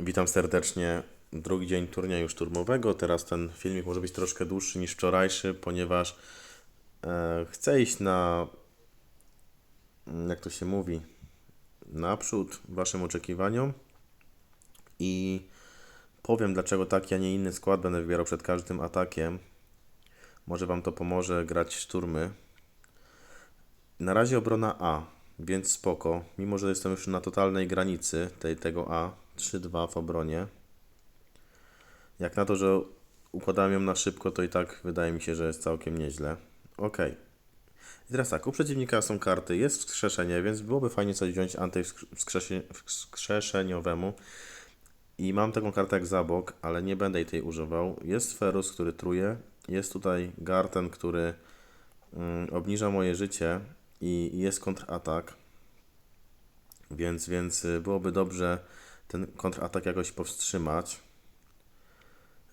Witam serdecznie. Drugi dzień turnieju szturmowego. Teraz ten filmik może być troszkę dłuższy niż wczorajszy, ponieważ e, chcę iść na, mm, jak to się mówi, naprzód Waszym oczekiwaniom i powiem dlaczego taki, a nie inny skład będę wybierał przed każdym atakiem. Może Wam to pomoże grać szturmy. Na razie obrona A, więc spoko. Mimo, że jestem już na totalnej granicy tej, tego A, 3-2 w obronie. Jak na to, że układałem ją na szybko, to i tak wydaje mi się, że jest całkiem nieźle. Ok. I teraz tak, u przeciwnika są karty, jest wskrzeszenie, więc byłoby fajnie coś wziąć antywskrzeszeniowemu. I mam taką kartę jak Zabok, ale nie będę jej tej używał. Jest Ferus, który truje. Jest tutaj Garten, który mm, obniża moje życie i jest kontratak. Więc, więc y, byłoby dobrze ten kontratak jakoś powstrzymać.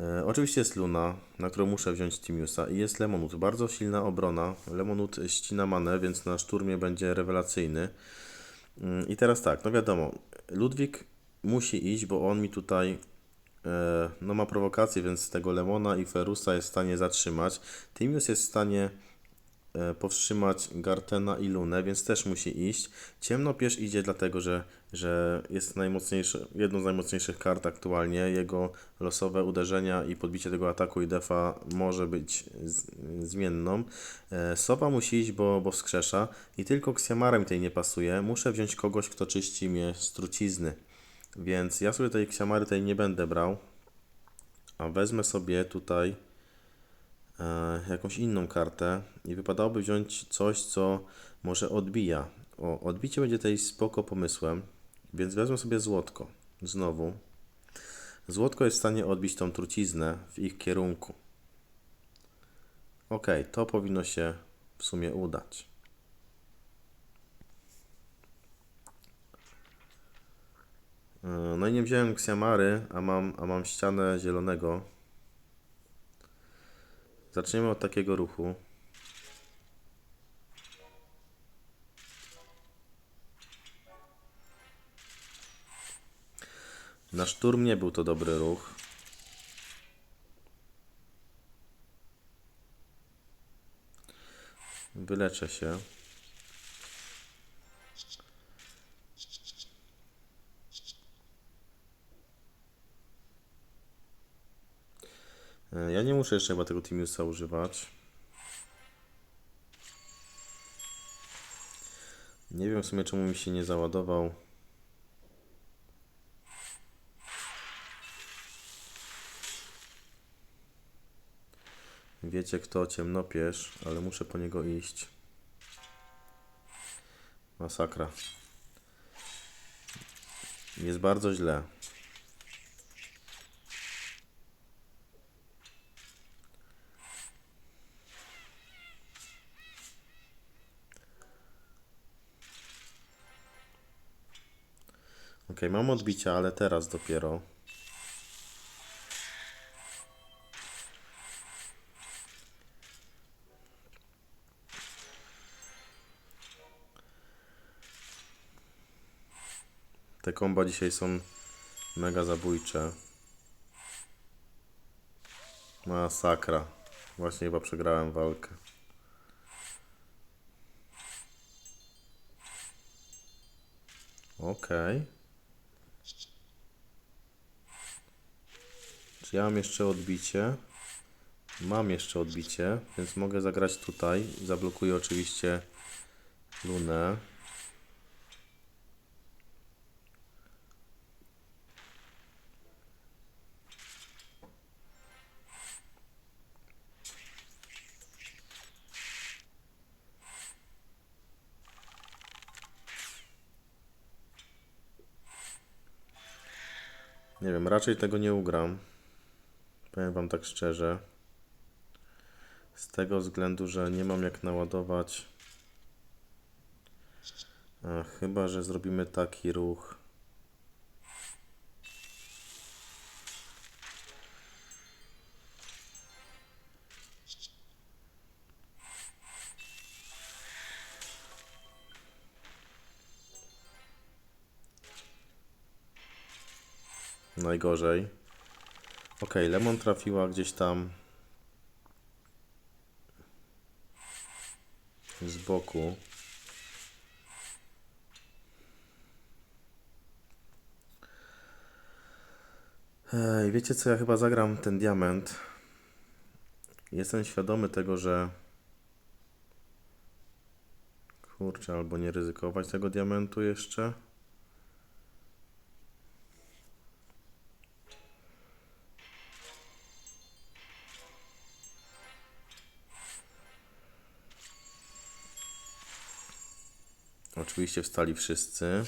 E, oczywiście jest Luna, na którą muszę wziąć Timiusa i jest Lemonut. Bardzo silna obrona. Lemonut ścina manę, więc na szturmie będzie rewelacyjny. Mm, I teraz tak, no wiadomo, Ludwik musi iść, bo on mi tutaj e, no ma prowokację, więc tego Lemona i Ferusa jest w stanie zatrzymać. Timius jest w stanie e, powstrzymać Gartena i Lunę, więc też musi iść. Ciemnopierz idzie dlatego, że, że jest najmocniejszy, jedną z najmocniejszych kart aktualnie. Jego losowe uderzenia i podbicie tego ataku i defa może być z, zmienną. E, Sowa musi iść, bo, bo wskrzesza i tylko Xiamara mi tej nie pasuje. Muszę wziąć kogoś, kto czyści mnie z trucizny. Więc ja sobie tej Xiamary tej nie będę brał, a wezmę sobie tutaj e, jakąś inną kartę i wypadałoby wziąć coś, co może odbija. O, odbicie będzie tutaj spoko pomysłem, więc wezmę sobie złotko. Znowu. Złotko jest w stanie odbić tą truciznę w ich kierunku. Ok, to powinno się w sumie udać. E, No i nie wziąłem Xiamary, a mam, a mam ścianę zielonego. Zaczniemy od takiego ruchu. Na szturm nie był to dobry ruch. Wyleczę się. Ja nie muszę jeszcze chyba tego Timiusa używać. Nie wiem w sumie czemu mi się nie załadował. Wiecie kto, ciemnopierz, ale muszę po niego iść. Masakra. Jest bardzo źle. Mam odbicia, ale teraz dopiero. Te komba dzisiaj są mega zabójcze. Masakra. Właśnie chyba przegrałem walkę. Okej. Ja mam jeszcze odbicie? Mam jeszcze odbicie, więc mogę zagrać tutaj. Zablokuję oczywiście Lunę. Nie wiem, raczej tego nie ugram. Powiem Wam tak szczerze. Z tego względu, że nie mam jak naładować. A, chyba, że zrobimy taki ruch. Najgorzej. Ok, Lemon trafiła gdzieś tam z boku. Ej, wiecie co, ja chyba zagram ten diament. Jestem świadomy tego, że kurczę, albo nie ryzykować tego diamentu jeszcze. Oczywiście wstali wszyscy.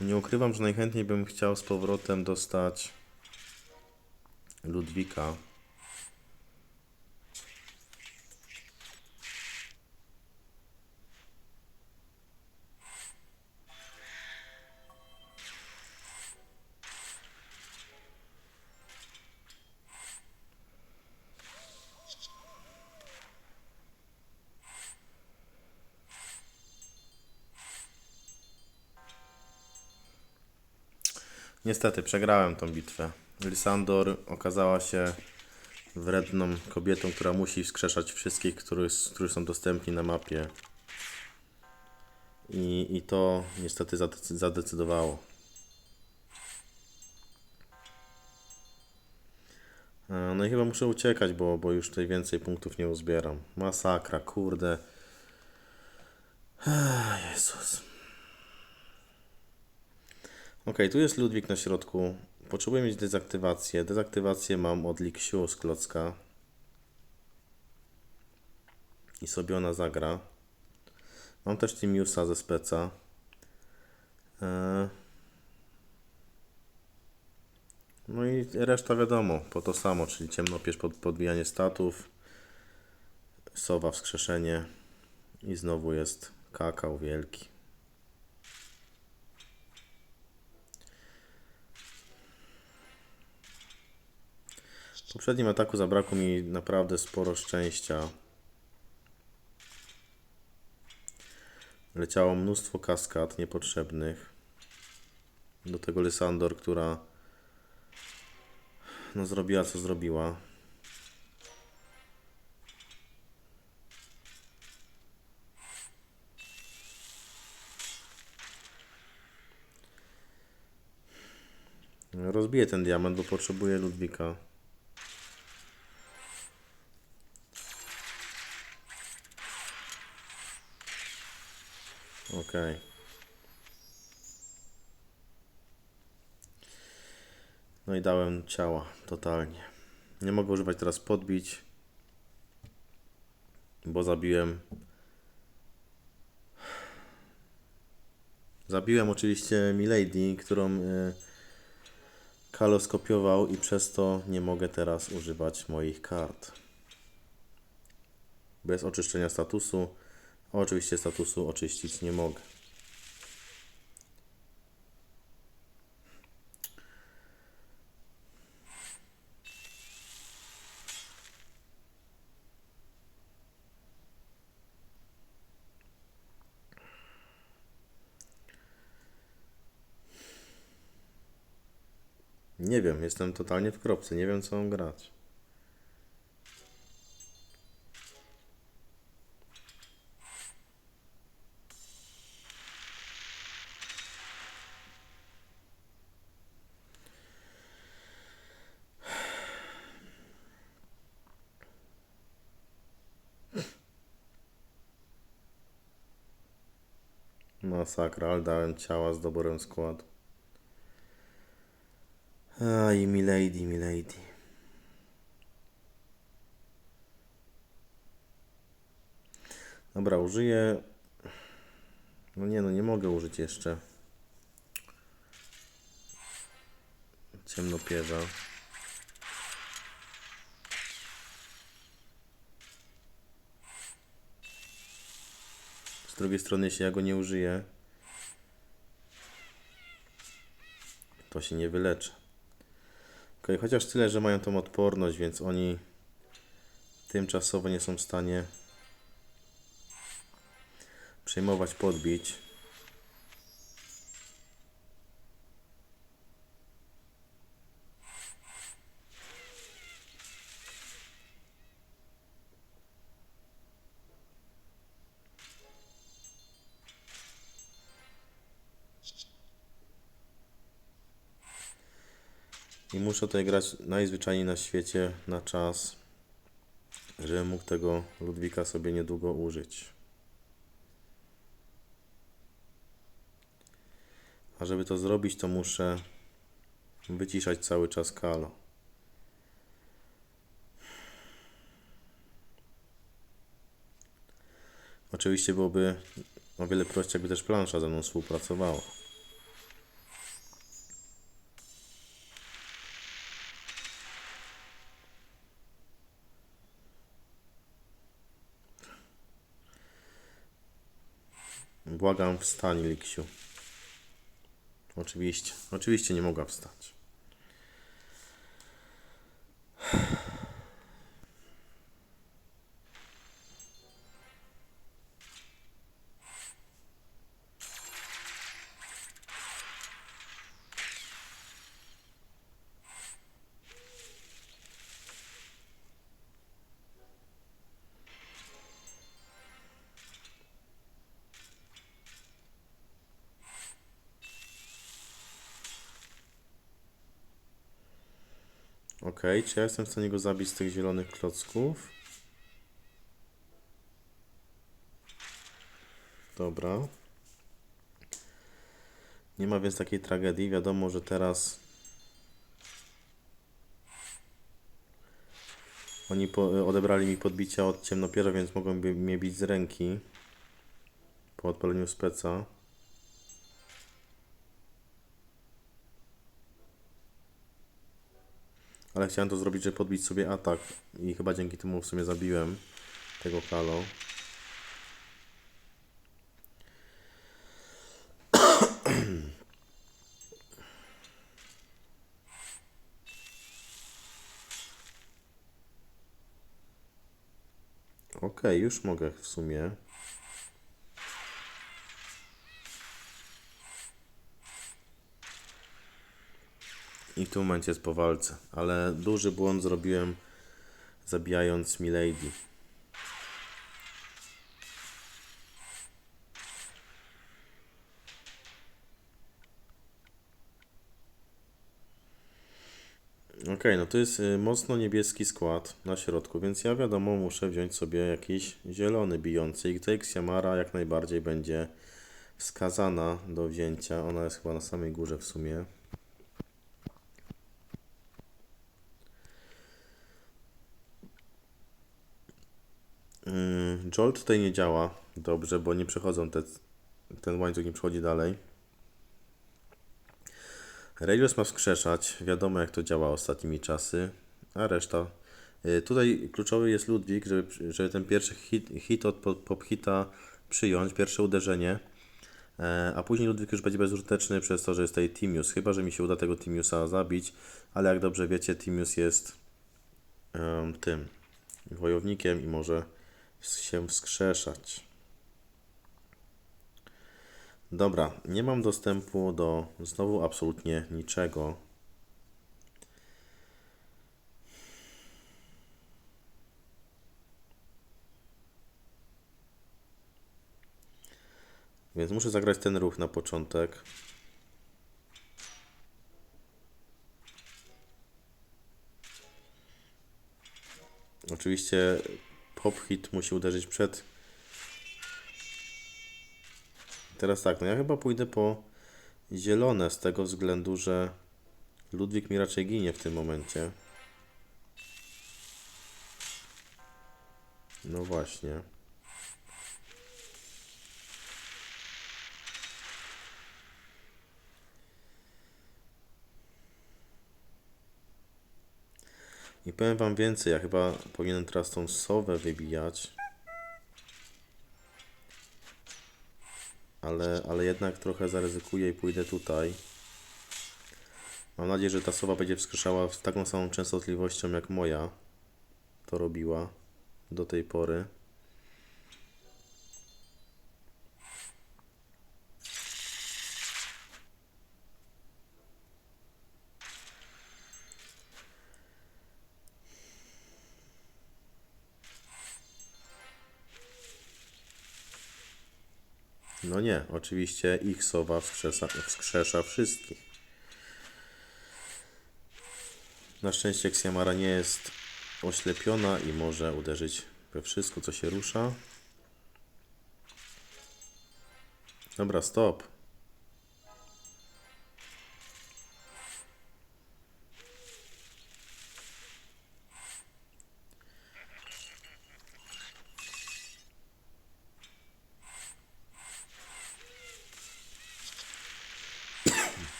Nie ukrywam, że najchętniej bym chciał z powrotem dostać Ludwika. Niestety, przegrałem tą bitwę. Lisandor okazała się wredną kobietą, która musi wskrzeszać wszystkich, którzy, są dostępni na mapie. I, i to niestety zadecy- zadecydowało. E, No i chyba muszę uciekać, bo, bo już tutaj więcej punktów nie uzbieram. Masakra, kurde. Jezus. Ok, tu jest Ludwik na środku. Potrzebuję mieć dezaktywację. Dezaktywację mam od Liksiu z klocka. I sobie ona zagra. Mam też Timiusa ze speca. Eee. No i reszta wiadomo, po to samo, czyli ciemnopierz pod podbijanie statów, sowa wskrzeszenie i znowu jest kakał wielki. W poprzednim ataku zabrakło mi naprawdę sporo szczęścia. Leciało mnóstwo kaskad niepotrzebnych. Do tego Lysandor, która no zrobiła co zrobiła. Rozbiję ten diament, bo potrzebuję Ludwika. Okej. No i dałem ciała, totalnie. Nie mogę używać teraz podbić, bo zabiłem. Zabiłem oczywiście Milady, którą y, Kalo skopiował i przez to nie mogę teraz używać moich kart. Bez oczyszczenia statusu. Oczywiście statusu oczyścić nie mogę. Nie wiem, jestem totalnie w kropce, nie wiem co mam grać. Masakra, ale dałem ciała z doborem składu. Aj, milady, milady. Dobra, użyję. No nie, no nie mogę użyć jeszcze. Ciemnopierza. Drugiej strony, jeśli ja go nie użyję, to się nie wyleczę. Ok, chociaż tyle, że mają tą odporność, więc oni tymczasowo nie są w stanie przejmować podbić. Muszę tutaj grać najzwyczajniej na świecie na czas, żebym mógł tego Ludwika sobie niedługo użyć. A żeby to zrobić, to muszę wyciszać cały czas kalo. Oczywiście byłoby o wiele prościej, jakby też plansza ze mną współpracowała. Błagam, wstań, Liksiu. Oczywiście, oczywiście nie mogła wstać. Ok, czy ja jestem w stanie go zabić z tych zielonych klocków? Dobra. Nie ma więc takiej tragedii. Wiadomo, że teraz oni odebrali mi podbicia od ciemnopierza, więc mogą mnie bić z ręki po odpaleniu speca. Ale chciałem to zrobić, żeby podbić sobie atak i chyba dzięki temu w sumie zabiłem tego Kalo. Okej, już mogę w sumie. I w tym momencie jest po walce. Ale duży błąd zrobiłem zabijając Milady. Okej, no to jest y, mocno niebieski skład na środku, więc ja wiadomo muszę wziąć sobie jakiś zielony bijący i tutaj Xiamara jak najbardziej będzie wskazana do wzięcia. Ona jest chyba na samej górze w sumie. Yy, Jolt tutaj nie działa dobrze, bo nie przechodzą te, ten łańcuch nie przechodzi dalej. Relios ma wskrzeszać, wiadomo jak to działa ostatnimi czasy, a reszta. Yy, Tutaj kluczowy jest Ludwik, żeby, żeby ten pierwszy hit, hit od pop- pop hita przyjąć, pierwsze uderzenie, E, a później Ludwik już będzie bezużyteczny przez to, że jest tutaj Timius, chyba że mi się uda tego Timiusa zabić, ale jak dobrze wiecie, Timius jest em, tym wojownikiem i może się wskrzeszać. Dobra, nie mam dostępu do znowu absolutnie niczego. Więc muszę zagrać ten ruch na początek. Oczywiście pop hit musi uderzyć przed. Teraz tak, no ja chyba pójdę po zielone z tego względu, że Ludwik mi raczej ginie w tym momencie. No właśnie. I powiem wam więcej, ja chyba powinienem teraz tą sowę wybijać. ale, ale jednak trochę zaryzykuję i pójdę tutaj. Mam nadzieję, że ta sowa będzie wskrzeszała z taką samą częstotliwością jak moja to robiła do tej pory. No nie, oczywiście ich sowa wskrzesa, wskrzesza wszystkich. Na szczęście Xiamara nie jest oślepiona i może uderzyć we wszystko, co się rusza. Dobra, stop.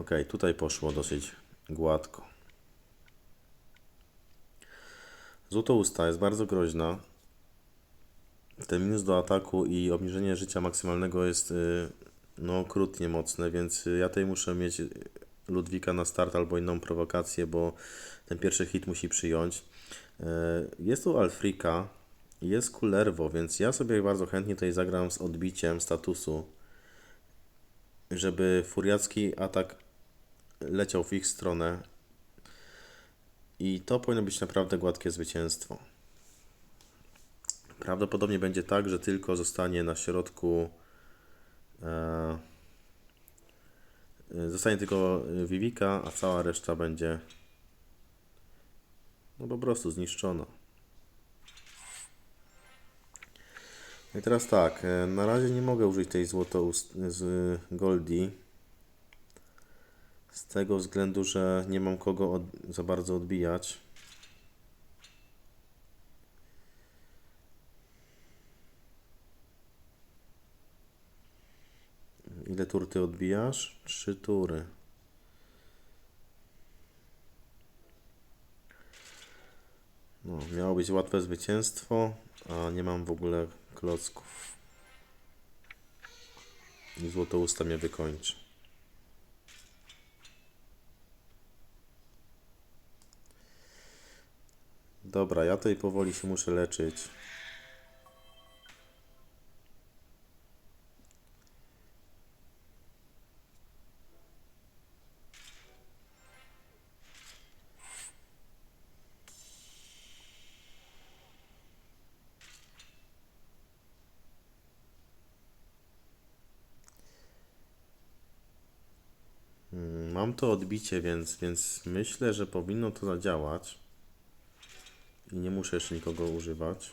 Ok, tutaj poszło dosyć gładko. Złotousta jest bardzo groźna. Ten minus do ataku i obniżenie życia maksymalnego jest y, no okrutnie mocne, więc ja tutaj muszę mieć y, Ludwika na start albo inną prowokację, bo ten pierwszy hit musi przyjąć. Y, Jest tu Alfrika, jest Kullerwo, więc ja sobie bardzo chętnie tutaj zagram z odbiciem statusu, żeby furiacki atak leciał w ich stronę i to powinno być naprawdę gładkie zwycięstwo. Prawdopodobnie będzie tak, że tylko zostanie na środku. E, e, zostanie tylko Vivika, a cała reszta będzie no po prostu zniszczona. No I teraz tak, e, na razie nie mogę użyć tej złoto z Goldie. Z tego względu, że nie mam kogo od, za bardzo odbijać. Ile tur ty odbijasz? Trzy tury. No, miało być łatwe zwycięstwo, a nie mam w ogóle klocków. I złotousta mnie wykończy. Dobra, ja tutaj powoli się muszę leczyć. Mm, Mam to odbicie, więc, więc myślę, że powinno to zadziałać. I nie muszę jeszcze nikogo używać.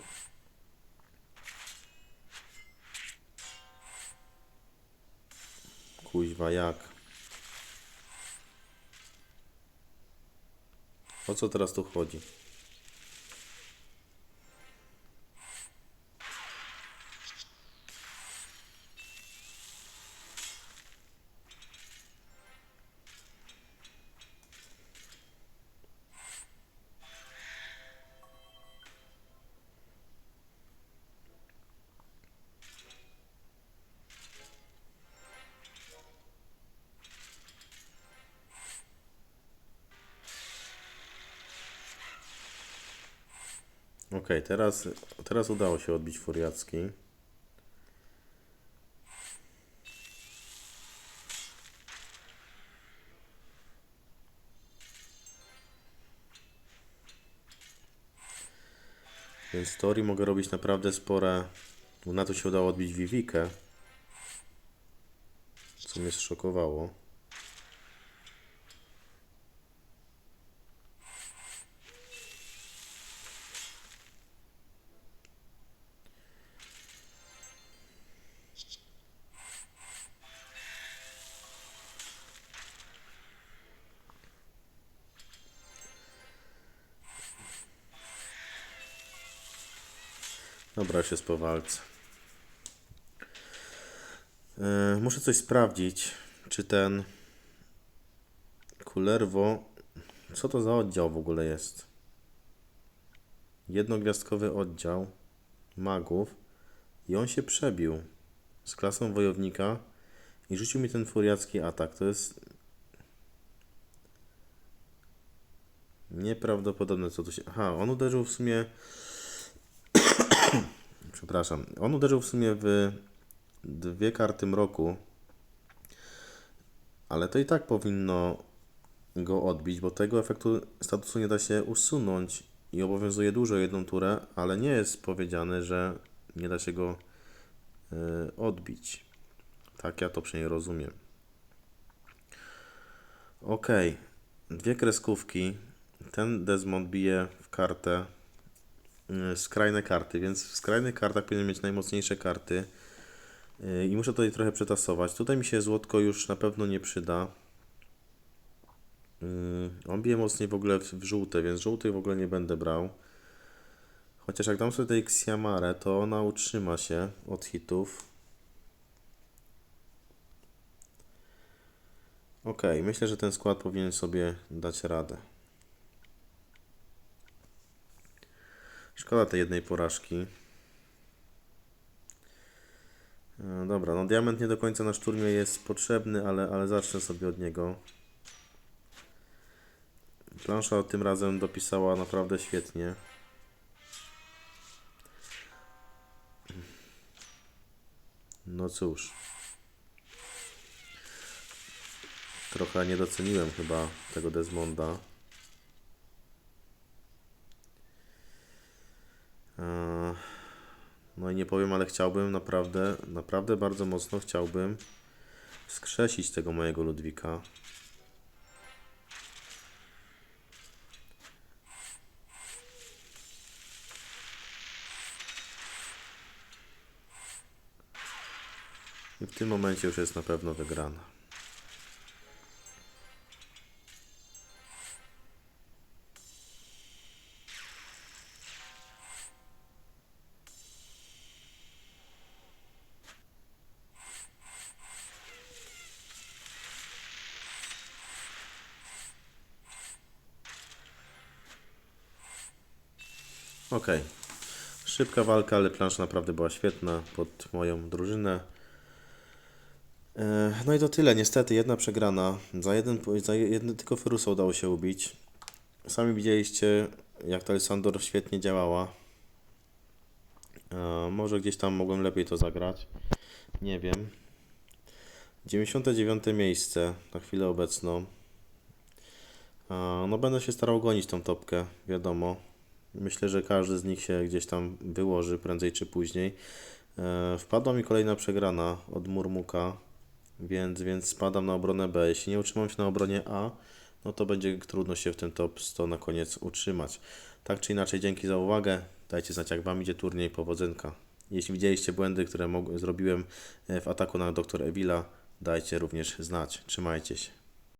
Kuźwa, jak? O co teraz tu chodzi? Ok, teraz, teraz udało się odbić furiacki. Więc w teorii mogę robić naprawdę spore. bo Na to się udało odbić Vivikę. Co mnie zszokowało. Dobra, już jest po walce. Yy, muszę coś sprawdzić, czy ten Kullerwo, co to za oddział w ogóle jest? Jednogwiazdkowy oddział magów i on się przebił. z klasą wojownika i rzucił mi ten furiacki atak. To jest nieprawdopodobne, co tu się... Aha, on uderzył w sumie... Przepraszam. On uderzył w sumie w dwie karty mroku, ale to i tak powinno go odbić, bo tego efektu statusu nie da się usunąć i obowiązuje dużo jedną turę, ale nie jest powiedziane, że nie da się go y, odbić. Tak ja to przynajmniej rozumiem. Ok, dwie kreskówki. Ten Desmond bije w kartę skrajne karty, więc w skrajnych kartach powinien mieć najmocniejsze karty. Y, I muszę tutaj trochę przetasować. Tutaj mi się złotko już na pewno nie przyda. Yy, On bije mocniej w ogóle w, żółte, więc żółtych w ogóle nie będę brał. Chociaż jak dam sobie tej Xiamarę, to ona utrzyma się od hitów. Ok, myślę, że ten skład powinien sobie dać radę. Szkoda tej jednej porażki. E, Dobra, no diament nie do końca na szturmie jest potrzebny, ale, ale zacznę sobie od niego. Plansza tym razem dopisała naprawdę świetnie. No cóż. Trochę nie doceniłem chyba tego Desmonda. No i nie powiem, ale chciałbym naprawdę, naprawdę bardzo mocno chciałbym skrzesić tego mojego Ludwika. I w tym momencie już jest na pewno wygrana. Okej. Szybka walka, ale plansza naprawdę była świetna pod moją drużynę. E, No i to tyle. Niestety jedna przegrana. Za jeden, za jeden tylko Ferusa udało się ubić. Sami widzieliście, jak ta Sandor świetnie działała. E, Może gdzieś tam mogłem lepiej to zagrać. Nie wiem. 99 miejsce na chwilę obecną. E, No będę się starał gonić tą topkę, wiadomo. Myślę, że każdy z nich się gdzieś tam wyłoży prędzej czy później. E, Wpadła mi kolejna przegrana od Murmuka, więc, więc spadam na obronę B. Jeśli nie utrzymam się na obronie A, no to będzie trudno się w tym top 100 na koniec utrzymać. Tak czy inaczej, dzięki za uwagę. Dajcie znać, jak Wam idzie turniej. Powodzynka. Jeśli widzieliście błędy, które zrobiłem e, w ataku na Dr. Evila, dajcie również znać. Trzymajcie się.